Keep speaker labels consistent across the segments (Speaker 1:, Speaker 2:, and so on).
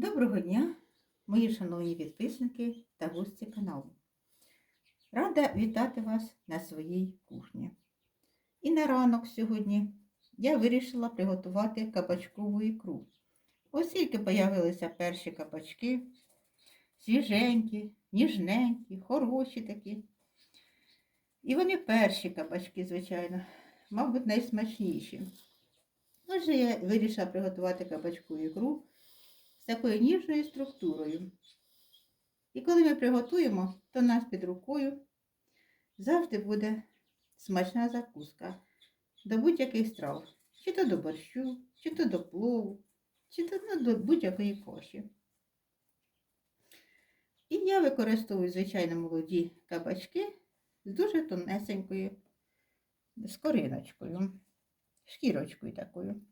Speaker 1: Доброго дня, мої шановні підписники та гості каналу. Рада вітати вас на своїй кухні. І на ранок сьогодні я вирішила приготувати кабачкову ікру. Ось тільки появилися перші кабачки, свіженькі, ніжненькі, хороші такі. І вони перші кабачки, звичайно, мабуть, найсмачніші. Отже, я вирішила приготувати кабачкову ікру з такою ніжною структурою. І коли ми приготуємо, то нас під рукою завжди буде смачна закуска до будь-яких страв. Чи то до борщу, чи то до плову, чи то ну, до будь-якої каші. І я використовую, звичайно, молоді кабачки з дуже тонесенькою скориночкою, шкірочкою такою.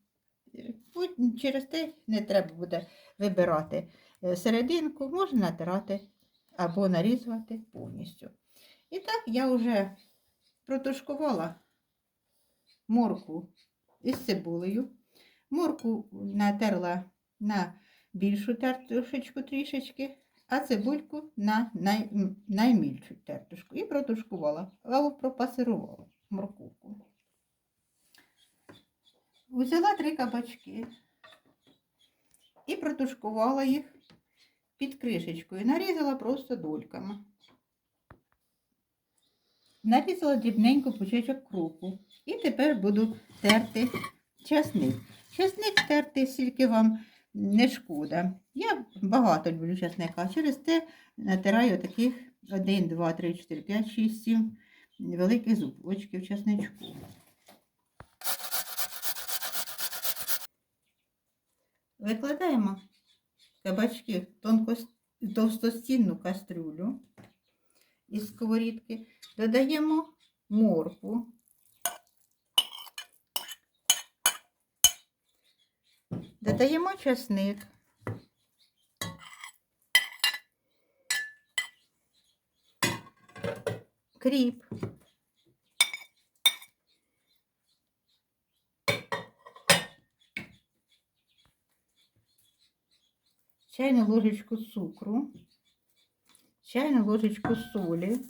Speaker 1: Через те не треба буде вибирати е, серединку, можна натирати або нарізувати повністю. І так я вже протушкувала морку із цибулею. Морку натерла на більшу тертушечку трішечки, а цибульку на най, наймільшу тертушку. І протушкувала, або пропасирувала морковку. Взяла три кабачки і протушкувала їх під кришечкою. Нарізала просто дольками. Нарізала дрібненько пучечок кропу. І тепер буду терти часник. Часник терти, скільки вам не шкода. Я багато люблю часника. Через те натираю таких 1, 2, 3, 4, 5, 6, 7 великих зубочків часничку. Викладаємо кабачки в тонкос- товстостінну кастрюлю із сковорідки, додаємо моркву, додаємо часник, кріп, чайну ложечку цукру, чайну ложечку солі,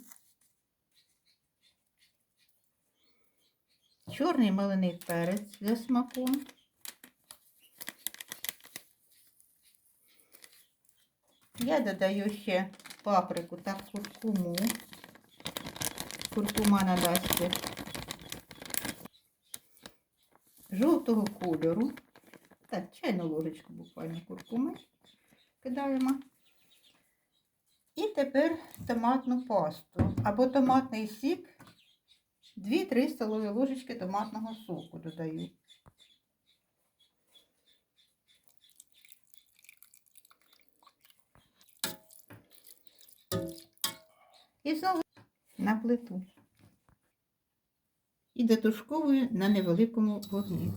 Speaker 1: чорний малиний перець за смаком, я додаю ще паприку та куркуму. Куркума надасть жовтого кольору. Так, чайну ложечку буквально куркуми кидаємо. І тепер томатну пасту або томатний сік. 2-3 столові ложечки томатного соку додаю. І знову на плиту. І дотушковую на невеликому вогні.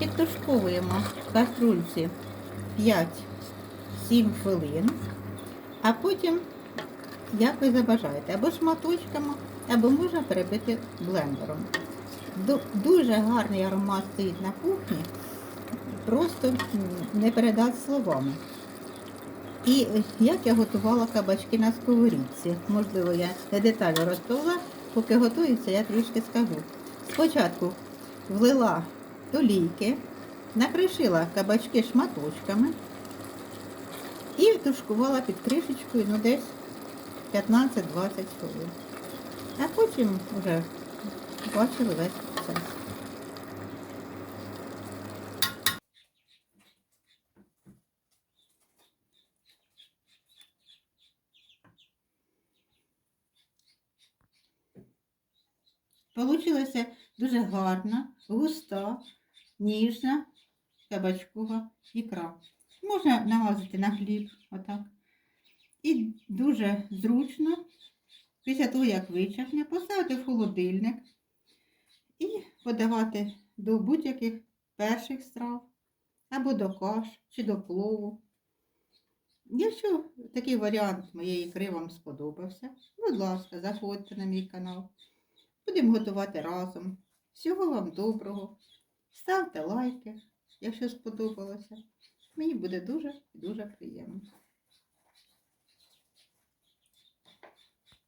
Speaker 1: Підтушковуємо в каструльці 5-7 хвилин, а потім, як ви забажаєте, або шматочками, або можна перебити блендером. Дуже гарний аромат стоїть на кухні, просто не передати словами. І як я готувала кабачки на сковорідці. Можливо, я не детально розповіла, поки готується, я трішки скажу. Спочатку влила олійки, накришила кабачки шматочками і тушкувала під кришечкою ну, десь 15-20 хвилин. А потім вже бачили весь процес. Получилася дуже гарна, густа, ніжна кабачкова ікра. Можна намазати на хліб, отак. І дуже зручно, після того, як вичахне, поставити в холодильник і подавати до будь-яких перших страв, або до каш, чи до плову. Якщо такий варіант моєї ікри вам сподобався, будь ласка, заходьте на мій канал. Будемо готувати разом. Всього вам доброго. Ставте лайки, якщо сподобалося. Мені буде дуже і дуже приємно.